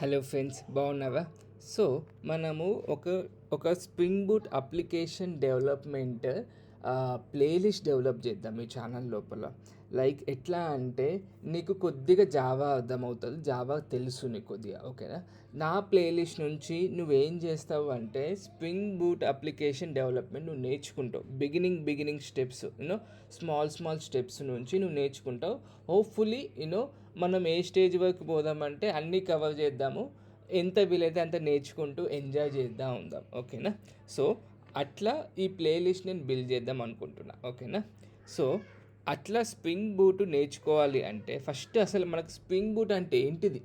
Hello friends బాగున్నావా? So మనము ఒక ఒక spring boot application development playlist develop చేద్దాం ఈ ఛానల్ లోపల. లైక్ ఎట్లా అంటే నీకు కొద్దిగా జావా అర్థమవుతుంది జావా తెలుసు నీకు కొద్దిగా ఓకేనా నా ప్లేలిస్ట్ నుంచి నువ్వేం చేస్తావు అంటే స్ప్రింగ్ బూట్ అప్లికేషన్ డెవలప్మెంట్ నువ్వు నేర్చుకుంటావు. Beginning beginning steps you know small small steps నుంచి నువ్వు నేర్చుకుంటావు. హోప్ఫుల్లీ యూనో మనం ఏ స్టేజ్ వరకు పోదామంటే అన్నీ కవర్ చేద్దాము. ఎంత వీలైతే అంత నేర్చుకుంటూ ఎంజాయ్ చేద్దాం ఉందాం. ఓకేనా? సో అట్లా ఈ ప్లేలిస్ట్ నేను బిల్డ్ చేద్దాం అనుకుంటున్నా. ఓకేనా? సో అట్లా స్ప్రింగ్ బూట్ నేర్చుకోవాలి అంటే ఫస్ట్ అసలు మనకు స్ప్రింగ్ బూట్ అంటే ఏంటిది?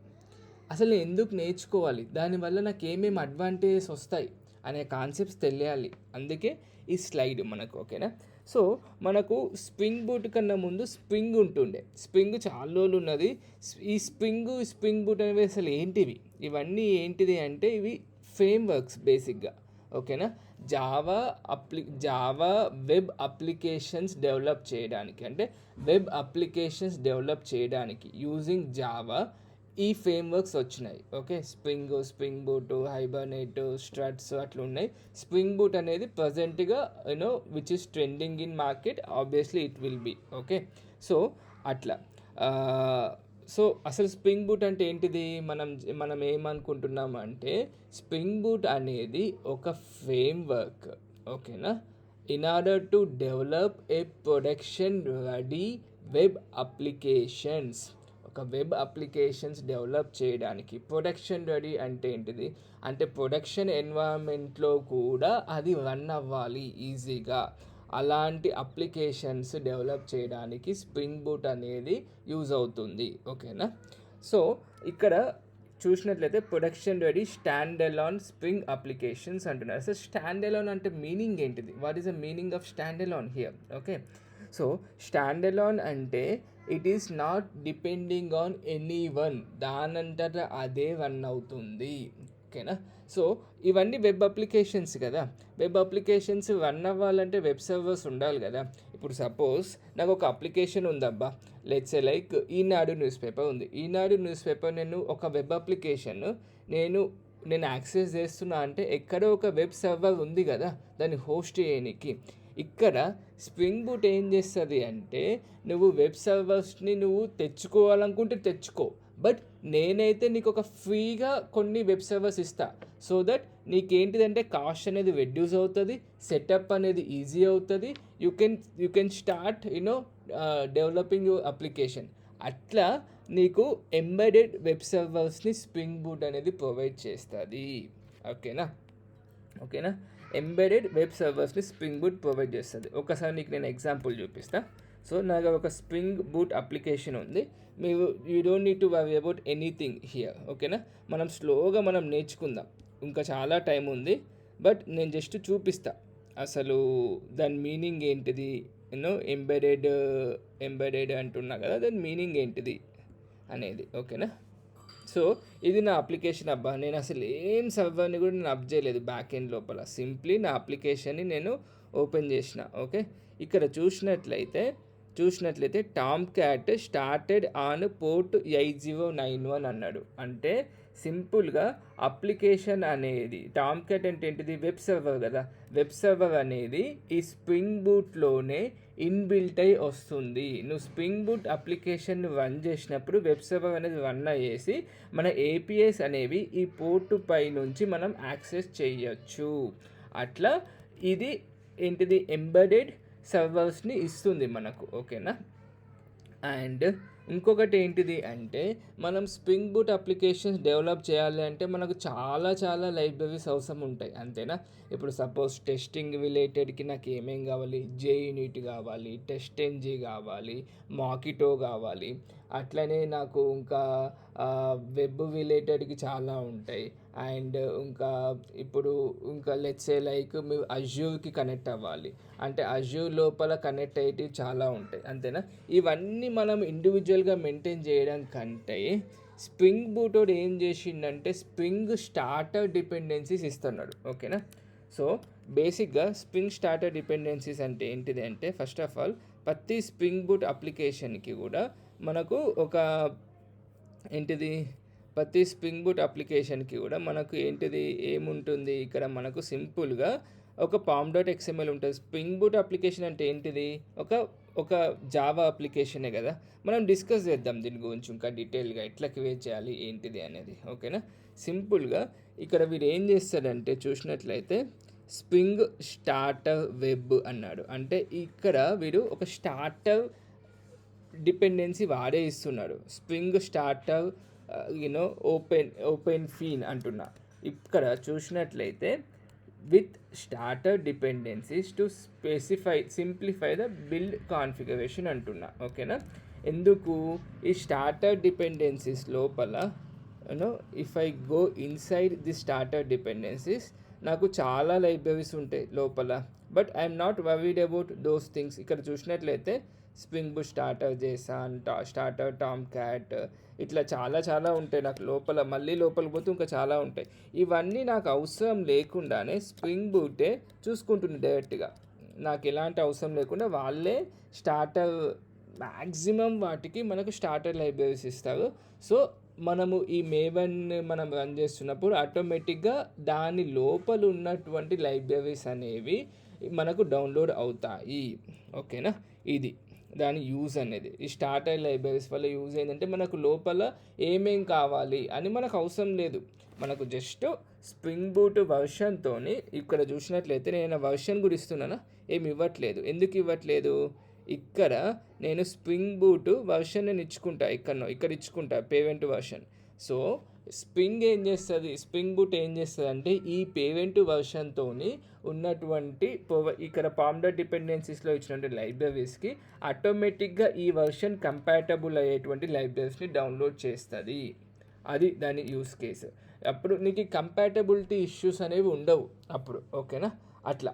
అసలు ఎందుకు నేర్చుకోవాలి? దానివల్ల నాకు ఏమేమి అడ్వాంటేజెస్ వస్తాయి? అనే కాన్సెప్ట్స్ తెలియాలి. అందుకే ఈ స్లైడ్ మనకు. ఓకేనా? సో మనకు స్ప్రింగ్ బూట్ కన్నా ముందు స్ప్రింగ్ ఉంటుండే. స్ప్రింగ్ చాలా రోజులు ఉన్నది. ఈ స్ప్రింగ్ స్ప్రింగ్ బూట్ అనేవి అసలు ఏంటివి? ఇవన్నీ ఏంటిది అంటే ఇవి ఫ్రేమ్ వర్క్స్ బేసిక్గా. ఓకేనా? జావా అప్లి జావా వెబ్ అప్లికేషన్స్ డెవలప్ చేయడానికి. అంటే వెబ్ అప్లికేషన్స్ డెవలప్ చేయడానికి యూజింగ్ జావా ఈ ఫ్రేమ్ వర్క్స్ వచ్చినాయి. Okay? Spring spring boot Hibernate Struts అట్లా ఉన్నాయి. స్ప్రింగ్ బూట్ అనేది ప్రజెంట్గా you know which is trending in market obviously it will be okay? So అట్లా. సో అసలు స్ప్రింగ్ బూట్ అంటే ఏంటిది? మనం మనం ఏమనుకుంటున్నాం అంటే స్ప్రింగ్ బూట్ అనేది ఒక ఫ్రేమ్ వర్క్ ఓకేనా? In order to develop a production ready web applications ఒక వెబ్ అప్లికేషన్స్ డెవలప్ చేయడానికి ప్రొడక్షన్ రెడీ అంటే ఏంటిది? అంటే ప్రొడక్షన్ ఎన్వైరన్మెంట్లో కూడా అది రన్ అవ్వాలి ఈజీగా. అలాంటి అప్లికేషన్స్ డెవలప్ చేయడానికి స్ప్రింగ్ బూట్ అనేది యూజ్ అవుతుంది. ఓకేనా? సో ఇక్కడ చూసినట్లయితే production ready stand alone spring applications అంటున్నారు. సో స్టాండ్ ఎలాన్ అంటే మీనింగ్ ఏంటిది? What is the meaning of stand alone here? Okay. So stand alone అంటే it is not depending on any one దానంతట అదే రన్ అవుతుంది. ఓకేనా? సో ఇవన్నీ web applications కదా. వెబ్ అప్లికేషన్స్ రన్ అవ్వాలంటే వెబ్ సర్వర్స్ ఉండాలి కదా. ఇప్పుడు సపోజ్ నాకు ఒక అప్లికేషన్ ఉందబ్బా. Let's like Eenadu newspaper ఉంది. ఈనాడు న్యూస్ పేపర్ నేను ఒక వెబ్ అప్లికేషన్ నేను నేను యాక్సెస్ చేస్తున్నా అంటే ఎక్కడో ఒక వెబ్ సర్వర్ ఉంది కదా. దాన్ని హోస్ట్ చేయడానికి ఇక్కడ స్ప్రింగ్ బూట్ ఏం చేస్తుంది అంటే నువ్వు వెబ్ సర్వర్స్ని నువ్వు తెచ్చుకోవాలనుకుంటే తెచ్చుకో. బట్ నేనైతే నీకు ఒక ఫ్రీగా కొన్ని వెబ్ సర్వర్స్ ఇస్తా. సో దట్ నీకేంటిదంటే కాస్ట్ అనేది రెడ్యూస్ అవుతుంది సెటప్ అనేది ఈజీ అవుతుంది. You can you can start you know developing your application అట్లా నీకు ఎంబెడెడ్ వెబ్ సర్వర్స్ని స్ప్రింగ్ బూట్ అనేది ప్రొవైడ్ చేస్తుంది. ఓకేనా? ఓకేనా? ఎంబెడెడ్ వెబ్ సర్వర్స్ని స్ప్రింగ్ బూట్ ప్రొవైడ్ చేస్తుంది. ఒకసారి నీకు నేను ఎగ్జాంపుల్ చూపిస్తా. సో నాకు ఒక స్ప్రింగ్ బూట్ అప్లికేషన్ ఉంది. మీరు you don't need to worry about anything here ఓకేనా మనం స్లోగా మనం నేర్చుకుందాం. ఇంకా చాలా టైం ఉంది. బట్ నేను జస్ట్ చూపిస్తా. అసలు దాని మీనింగ్ ఏంటిది? యూనో ఎంబెడెడ్ ఎంబెడెడ్ అంటున్నా కదా దాని మీనింగ్ ఏంటిది? అనేది ఓకేనా సో ఇది నా అప్లికేషన్ అబ్బా. నేను అసలు ఏం సర్వర్ని కూడా నేను అప్ చేయలేదు బ్యాక్ ఎండ్ లోపల. సింప్లీ నా అప్లికేషన్ని నేను ఓపెన్ చేసిన. ఓకే? ఇక్కడ చూసినట్లయితే చూసినట్లయితే Tomcat started on port eight zero nine one అన్నాడు. అంటే సింపుల్గా అప్లికేషన్ అనేది టామ్ క్యాట్ అంటే ఏంటిది? వెబ్ సర్వర్ కదా. వెబ్ సర్వర్ అనేది ఈ స్ప్రింగ్ బూట్లోనే ఇన్బిల్ట్ అయి వస్తుంది. నువ్వు స్ప్రింగ్ బూట్ అప్లికేషన్ రన్ చేసినప్పుడు వెబ్ సర్వర్ అనేది రన్ అయ్యేసి మన ఏపీఎస్ అనేవి ఈ పోర్టు పై నుంచి మనం యాక్సెస్ చేయొచ్చు. అట్లా ఇది ఏంటిది? ఎంబెడెడ్ సర్వర్స్ని ఇస్తుంది మనకు. ఓకేనా? అండ్ ఇంకొకటి ఏంటిది అంటే మనం స్ప్రింగ్ బూట్ అప్లికేషన్స్ డెవలప్ చేయాలి అంటే మనకు చాలా చాలా లైబ్రరీస్ అవసరం ఉంటాయి. అంతేనా? ఇప్పుడు సపోజ్ టెస్టింగ్ రిలేటెడ్కి నాకు ఏమేం కావాలి? జే యూనిట్ కావాలి టెస్ట్ ఎన్జీ కావాలి మాకిటో కావాలి అట్లనే నాకు ఇంకా వెబ్ రిలేటెడ్కి చాలా ఉంటాయి. అండ్ ఇంకా ఇప్పుడు ఇంకా లెట్సే లైక్ మీరు అజ్యూర్కి కనెక్ట్ అవ్వాలి. అంటే అజ్యూర్ లోపల కనెక్ట్ అయ్యేటివి చాలా ఉంటాయి. అంతేనా? ఇవన్నీ మనం ఇండివిజువల్గా మెయింటైన్ చేయడం కంటే స్ప్రింగ్ బూటోడ్ ఏం చేసిండంటే స్ప్రింగ్ స్టార్టర్ డిపెండెన్సీస్ ఇస్తున్నాడు. ఓకేనా? సో బేసిక్గా స్ప్రింగ్ స్టార్టర్ డిపెండెన్సీస్ అంటే ఏంటిది అంటే ఫస్ట్ ఆఫ్ ఆల్ ప్రతి స్ప్రింగ్ బూట్ అప్లికేషన్కి కూడా మనకు ఒక ఏంటిది? ప్రతి స్ప్రింగ్ బూట్ అప్లికేషన్కి కూడా మనకు ఏంటిది? ఏముంటుంది? ఇక్కడ మనకు సింపుల్గా ఒక పామ్ డాట్ ఎక్స్ఎంఎల్ ఉంటుంది. స్ప్రింగ్ బూట్ అప్లికేషన్ అంటే ఏంటిది? ఒక ఒక జావా అప్లికేషనే కదా. మనం డిస్కస్ చేద్దాం దీని గురించి ఇంకా డీటెయిల్గా. ఎట్లా క్రియేట్ చేయాలి? ఏంటిది అనేది. ఓకేనా? సింపుల్గా ఇక్కడ వీడు ఏం చేస్తాడంటే చూసినట్లయితే స్ప్రింగ్ స్టార్టర్ వెబ్ అన్నాడు. అంటే ఇక్కడ వీడు ఒక స్టార్టర్ డిపెండెన్సీ వాడే ఇస్తున్నాడు. Spring starter you know open open ఫీన్ అంటున్నా. ఇక్కడ చూసినట్లయితే with starter dependencies to specify simplify the build configuration అంటున్నా. ఓకేనా? ఎందుకు? ఈ స్టార్టర్ డిపెండెన్సీస్ లోపల you know if I go inside the starter dependencies నాకు చాలా లైబ్రరీస్ ఉంటాయి లోపల. But I'm not worried about those things ఇక్కడ చూసినట్లయితే స్ప్రింగ్ బుష్ స్టార్టర్ చేసాన్ టా స్టార్టర్ టామ్ క్యాట్ ఇట్లా చాలా చాలా ఉంటాయి నాకు లోపల మళ్ళీ లోపల పోతే ఇంకా చాలా ఉంటాయి. ఇవన్నీ నాకు అవసరం లేకుండానే స్ప్రింగ్ బూటే చూసుకుంటుంది డైరెక్ట్గా. నాకు ఎలాంటి అవసరం లేకుండా వాళ్ళే స్టార్టర్ మ్యాక్సిమం వాటికి మనకు స్టార్టర్ లైబ్రరీస్ ఇస్తారు. సో మనము ఈ మేవన్ మనం రన్ చేస్తున్నప్పుడు ఆటోమేటిక్గా దాని లోపల ఉన్నటువంటి లైబ్రరీస్ అనేవి మనకు డౌన్లోడ్ అవుతాయి. ఓకేనా? ఇది. దాని యూజ్ అనేది. ఈ స్టార్టర్ లైబ్రరీస్ వల్ల యూజ్ ఏంటంటే మనకు లోపల ఏమేం కావాలి అని మనకు అవసరం లేదు. మనకు జస్ట్ స్ప్రింగ్ బూట్ వర్షన్తో ఇక్కడ చూసినట్లయితే నేను వర్షన్ గురిస్తున్నానా? ఏమి ఇవ్వట్లేదు. ఎందుకు ఇవ్వట్లేదు? ఇక్కడ నేను స్ప్రింగ్ బూట్ వర్షన్ నేను ఇచ్చుకుంటా. ఇక్కడ ఇక్కడ ఇచ్చుకుంటా పేమెంట్ వర్షన్. సో స్ప్రింగ్ ఏం చేస్తుంది? స్ప్రింగ్ బూట్ ఏం చేస్తుంది అంటే ఈ పేమెంట్ వర్షన్తో ఉన్నటువంటి ఇక్కడ పామ్డర్ డిపెండెన్సీస్లో ఇచ్చినటువంటి లైబ్రరీస్కి ఆటోమేటిక్గా ఈ వర్షన్ కంపాటబుల్ అయ్యేటువంటి లైబ్రరీస్ని డౌన్లోడ్ చేస్తుంది. అది దాని యూస్ కేసు. అప్పుడు నీకు కంపాటబిలిటీ ఇష్యూస్ అనేవి ఉండవు అప్పుడు ఓకేనా? అట్లా.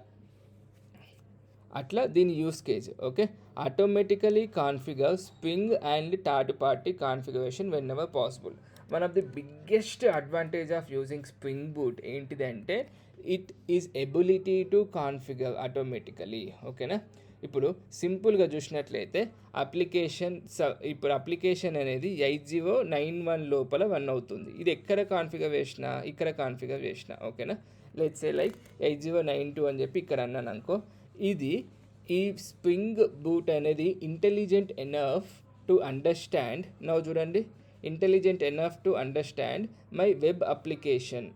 అట్లా దీని use case okay? Automatically configure spring and third party configuration whenever possible. One of the biggest advantage of using spring boot ఏంటిదంటే it is ability to configure automatically ఓకేనా? ఇప్పుడు సింపుల్గా చూసినట్లయితే అప్లికేషన్ స ఇప్పుడు అప్లికేషన్ అనేది ఎయిట్ జీరో నైన్ వన్ లోపల one అవుతుంది. ఇది ఎక్కడ కాన్ఫిగర్ చేసిన ఇక్కడ కాన్ఫిగర్ చేసిన ఓకేనా? Let's a like eight zero nine two అని చెప్పి ఇక్కడ అన్నాను అనుకో ఇది ఈ స్ప్రింగ్ బూట్ అనేది ఇంటెలిజెంట్ ఎనఫ్ టు అండర్స్టాండ్ నవ్వు చూడండి. Intelligent enough to understand my web application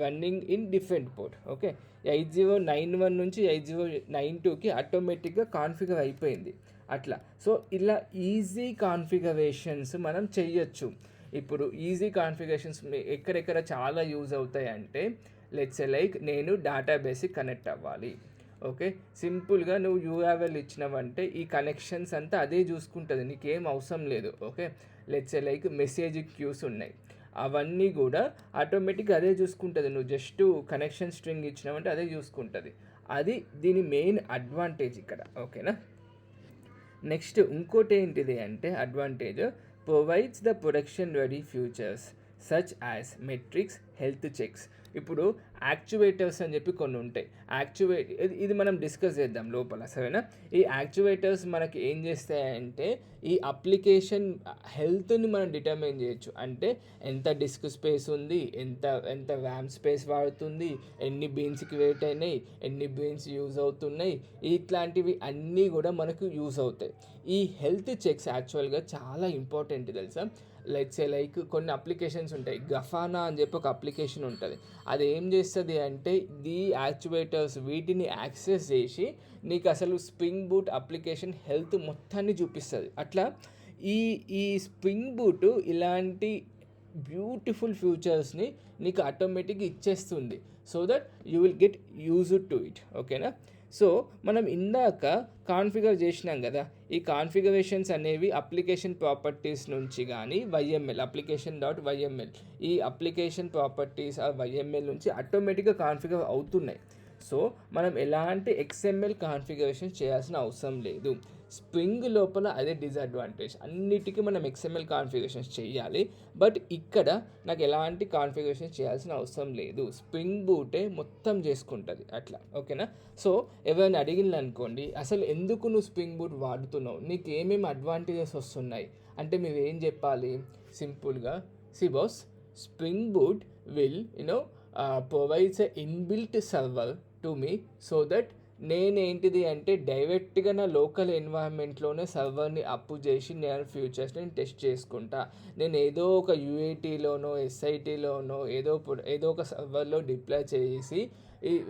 running in different port okay eight zero nine one నుంచి ఎయిట్ జీరో నైన్ టూకి ఆటోమేటిక్గా కాన్ఫిగర్ అయిపోయింది. అట్లా. సో ఇలా ఈజీ కాన్ఫిగరేషన్స్ మనం చెయ్యొచ్చు ఇప్పుడు ఈజీ కాన్ఫిగరేషన్స్ ఎక్కడెక్కడ చాలా యూజ్ అవుతాయి అంటే లెట్స్ లైక్ నేను డేటాబేస్కి కనెక్ట్ అవ్వాలి. ఓకే? సింపుల్గా నువ్వు యూఆర్ఎల్ ఇచ్చినావంటే ఈ కనెక్షన్స్ అంతా అదే చూసుకుంటుంది. నీకేం అవసరం లేదు. Okay? Let's like message queues ఉన్నాయి. అవన్నీ కూడా ఆటోమేటిక్గా అదే చూసుకుంటుంది. నువ్వు జస్ట్ కనెక్షన్ స్ట్రింగ్ ఇచ్చినావంటే అదే చూసుకుంటుంది. అది దీని మెయిన్ అడ్వాంటేజ్ ఇక్కడ. ఓకేనా? నెక్స్ట్ ఇంకోటి ఏంటిది అంటే advantage provides the production ready features such as metrics health checks ఇప్పుడు యాక్చువేటర్స్ అని చెప్పి కొన్ని ఉంటాయి. యాక్చువేట్ ఇది మనం డిస్కస్ చేద్దాం లోపల సరేనా? ఈ యాక్చువేటర్స్ మనకి ఏం చేస్తాయంటే ఈ అప్లికేషన్ హెల్త్ని మనం డిటర్మైన్ చేయొచ్చు. అంటే ఎంత డిస్క్ స్పేస్ ఉంది ఎంత ఎంత ర్యామ్ స్పేస్ వాడుతుంది ఎన్ని బీన్స్ క్రియేట్ అయినాయి ఎన్ని బీన్స్ యూజ్ అవుతున్నాయి ఇట్లాంటివి అన్నీ కూడా మనకు యూజ్ అవుతాయి. ఈ హెల్త్ చెక్స్ యాక్చువల్గా చాలా ఇంపార్టెంట్ తెలుసా? లెట్స్ లైక్ కొన్ని అప్లికేషన్స్ ఉంటాయి. గఫానా అని చెప్పి ఒక అప్లికేషన్ ఉంటుంది. అది ఏం చేస్తుంది అంటే ది యాక్చువేటర్స్ వీటిని యాక్సెస్ చేసి నీకు అసలు స్ప్రింగ్ బూట్ అప్లికేషన్ హెల్త్ మొత్తాన్ని చూపిస్తుంది. అట్లా ఈ ఈ స్ప్రింగ్ బూట్ ఇలాంటి బ్యూటిఫుల్ ఫ్యూచర్స్ని నీకు ఆటోమేటిక్గా ఇచ్చేస్తుంది. So that you will get use to it ఓకేనా సో మనం ఇందాక కాన్ఫిగర్ చేసినాం కదా ఈ కాన్ఫిగరేషన్స్ అనేవి అప్లికేషన్ ప్రాపర్టీస్ నుంచి కానీ వైఎంఎల్ అప్లికేషన్ డాట్ వైఎంఎల్ ఈ అప్లికేషన్ ప్రాపర్టీస్ ఆ వైఎంఎల్ నుంచి ఆటోమేటిక్గా కాన్ఫిగర్ అవుతున్నాయి. సో మనం ఎలాంటి ఎక్స్ఎంఎల్ కాన్ఫిగరేషన్ చేయాల్సిన అవసరం లేదు. స్ప్రింగ్ లోపల అదే డిసడ్వాంటేజ్ అన్నిటికీ మనం ఎక్స్ఎంఎల్ కాన్ఫిగరేషన్స్ చేయాలి. బట్ ఇక్కడ నాకు ఎలాంటి కాన్ఫిగరేషన్ చేయాల్సిన అవసరం లేదు. స్ప్రింగ్ బూటే మొత్తం చేసుకుంటుంది. అట్లా. ఓకేనా? సో ఎవరైనా అడిగింది అనుకోండి అసలు ఎందుకు నువ్వు స్ప్రింగ్ బూట్ వాడుతున్నావు? నీకు ఏమేమి అడ్వాంటేజెస్ వస్తున్నాయి? అంటే మేము ఏం చెప్పాలి? సింపుల్గా see boss spring boot will you know provides uh, inbuilt server to me so that నేనేంటిది అంటే డైరెక్ట్గా నా లోకల్ ఎన్వైర్న్మెంట్లోనే సర్వర్ని అప్పు చేసి నేను ఫ్యూచర్స్ నేను టెస్ట్ చేసుకుంటా. నేను ఏదో ఒక యూఐటీలోనో ఎస్ఐటీలోనో ఏదో ఏదో ఒక సర్వర్లో డిప్లాయ్ చేసి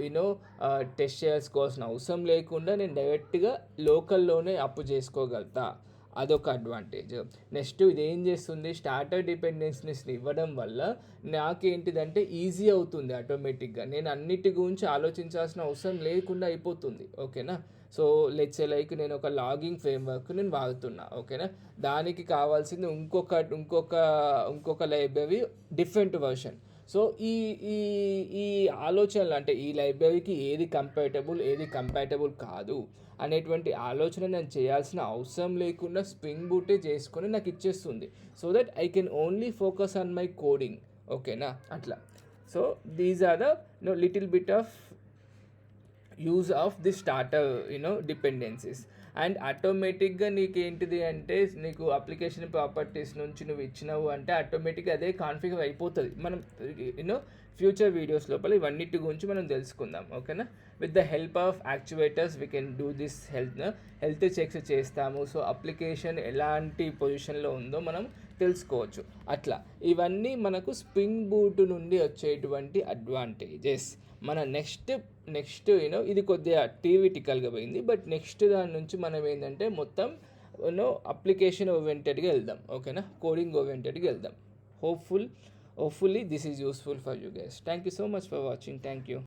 యూనో టెస్ట్ చేసుకోవాల్సిన అవసరం లేకుండా నేను డైరెక్ట్గా లోకల్లోనే అప్పు చేసుకోగలుగుతా. అదొక అడ్వాంటేజ్ నెక్స్ట్ ఇది ఏం చేస్తుంది స్టార్టర్ డిపెండెన్సీస్ని ఇవ్వడం వల్ల నాకేంటిదంటే ఈజీ అవుతుంది ఆటోమేటిక్గా నేను అన్నిటి గురించి ఆలోచించాల్సిన అవసరం లేకుండా అయిపోతుంది. ఓకేనా? సో లెట్స్ లైక్ నేను ఒక లాగింగ్ ఫ్రేమ్వర్క్ నేను వాడుతున్నా. ఓకేనా? దానికి కావాల్సింది ఇంకొక ఇంకొక ఇంకొక లైబ్రరీ డిఫరెంట్ వర్షన్ సో ఈ ఈ ఈ ఆలోచనలు అంటే ఈ లైబ్రరీకి ఏది కంపాటబుల్ ఏది కంపాటబుల్ కాదు అనేటువంటి ఆలోచన నేను చేయాల్సిన అవసరం లేకుండా స్ప్రింగ్ బూటే చేసుకొని నాకు ఇచ్చేస్తుంది. So that I can only focus on my coding ఓకేనా? అట్లా. So these are the no little bit of use of the starter you know dependencies and ఆటోమేటిక్గా నీకు ఏంటిది అంటే నీకు అప్లికేషన్ ప్రాపర్టీస్ నుంచి నువ్వు ఇచ్చినావు అంటే ఆటోమేటిక్గా అదే కాన్ఫిగర్ అయిపోతుంది. మనం యూనో ఫ్యూచర్ వీడియోస్ లోపల ఇవన్నిటి గురించి మనం తెలుసుకుందాం ఓకేనా? With the help of actuators we can do this health health checks చేస్తాము. సో అప్లికేషన్ ఎలాంటి పొజిషన్లో ఉందో మనం తెలుసుకోవచ్చు. అట్లా. ఇవన్నీ మనకు స్ప్రింగ్ బూట్ నుండి వచ్చేటువంటి అడ్వాంటేజెస్ మన నెక్స్ట్ నెక్స్ట్ యూనో ఇది కొద్దిగా టీవీటికల్గా పోయింది. బట్ నెక్స్ట్ దాని నుంచి మనం ఏంటంటే మొత్తం యూనో అప్లికేషన్ ఓవెంటెడ్గా వెళ్దాం. ఓకేనా కోడింగ్ ఓవెంటెడ్గా వెళ్దాం. Hopeful hopefully this is useful for you guys thank you so much for watching thank you